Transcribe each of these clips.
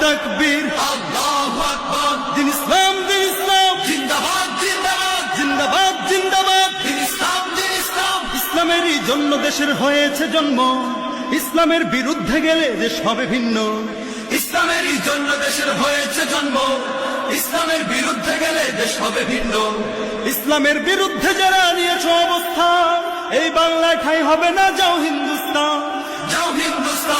তকবীর। আল্লাহু দিন ইসলাম দিন ইসলাম। জিন্দাবাদ জিন্দাবাদ। জিন্দাবাদ জিন্দাবাদ। ইসলাম দিন ইসলাম। ইসলামেরই দেশের হয়েছে জন্ম। ইসলামের বিরুদ্ধে গেলে দেশ হবে ভিন্ন। ইসলামেরই জন্য দেশের হয়েছে জন্ম। ইসলামের বিরুদ্ধে গেলে দেশ হবে ভিন্ন। ইসলামের বিরুদ্ধে যারা নিয়েছ অবস্থা এই বাংলায় ঠাই হবে না যাও হিন্দুস্তান। যাও হিন্দুস্তান।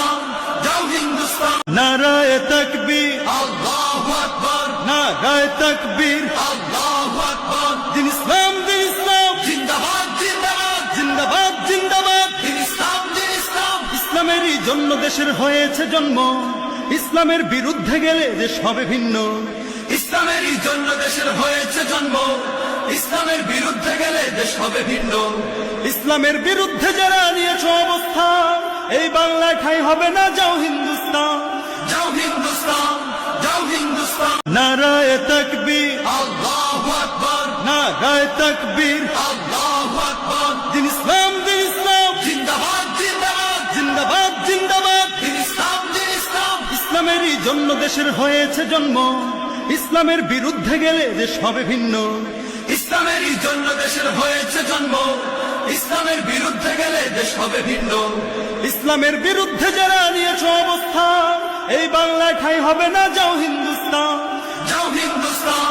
নারায় তকবীর। আল্লাহু আকবার। দিন ইসলাম দিন ইসলাম। জিন্দাবাদ জিন্দাবাদ। জিন্দাবাদ জিন্দাবাদ। দিন ইসলাম দিন ইসলাম। ইসলামেরই জন্য দেশের হয়েছে জন্ম। ইসলামের বিরুদ্ধে গেলে দেশ হবে ভিন্ন। ইসলামেরই জন্য দেশের হয়েছে জন্ম। ইসলামের বিরুদ্ধে গেলে দেশ হবে ভিন্ন। ইসলামের বিরুদ্ধে যারা নিয়েছ অবস্থা এই বাংলায় ঠাই হবে না যাও হিন্দুস্তান। যাও হিন্দুস্তান যাও হিন্দুস্তান। নারায় নারায় তকবীর। আল্লাহু আকবার। দিন ইসলাম দিন ইসলাম। জিন্দাবাদ জিন্দাবাদ। জিন্দাবাদ জিন্দাবাদ। দিন ইসলাম দিন ইসলাম। ইসলামেরই জন্য দেশের হয়েছে জন্ম। ইসলামের বিরুদ্ধে গেলে দেশ হবে ভিন্ন। ইসলামেরই জন্য দেশের হয়েছে জন্ম। ইসলামের বিরুদ্ধে গেলে দেশ হবে ভিন্ন। ইসলামের বিরুদ্ধে যারা নিয়েছ অবস্থা এই বাংলায় ঠাই হবে না যাও হিন্দুস্তান। যাও হিন্দুস্তান।